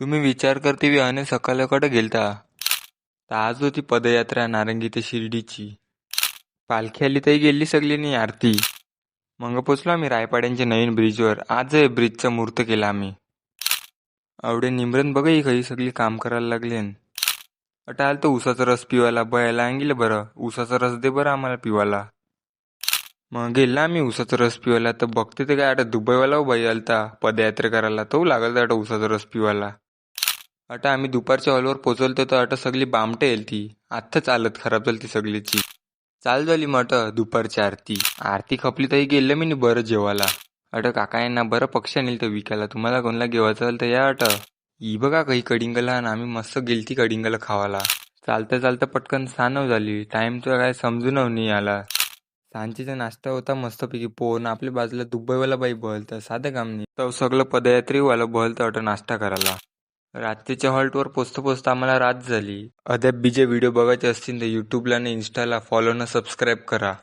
तुम्ही विचार करते विहाने अने सकाळकडे गेलता. तर आज होती पदयात्रा नारंगी ते शिर्डीची. पालखी आली तरी गेली सगळीनी आरती. मग पोचलो आम्ही रायपाड्यांच्या नवीन ब्रिजवर. आज ब्रिजचा मुहूर्त केला आम्ही. आवडे निमरन बघा ही सगळी काम करायला लागले अटाल आलं तर उसाचा रस पिवायला. बयाला आणलं बरं. उसाचा रस दे बरं आम्हाला पिवायला. मग गेला आम्ही उसाचा रस पिवायला. तर बघते ते काय आता दुबईवाला हो बाई आलता. पदयात्रा करायला. तो लागल आता उसाचा रस पिवायला. आता आम्ही दुपारच्या हॉलवर पोचवलतो तर आता सगळी बामटे येईल ती. आत्ताच हालत खराब झाली ती सगळीची. चाल झाली मट दुपारची आरती. आरती खपली तरी गेलं मी नी बरं जेवायला. अट काका यांना बरं पक्ष नेल तर विकायला. तुम्हाला कोणला घेवायचं असेल तर या अट ई बघा काही कडिंगला आणि आम्ही मस्त गेलती कडिंगला खावाला चालता चालता पटकन सानव झाली. टाईम तर काय समजून नाही आला. सांजेचा नाश्ता होता मस्तपैकी. पोहन आपल्या बाजूला दुबईवाला बाई बहलतं. साधं काम नाही. तर सगळं पदयात्रीवाला बहलतं अट नाश्ता करायला. रात्रीच्या हॉल्टवर पोचता पोचता आम्हाला रात झाली. अद्याप बीजे व्हिडिओ बघायचे असतील तर यूट्यूबला आणि इन्स्टाला फॉलो न सबस्क्राईब करा.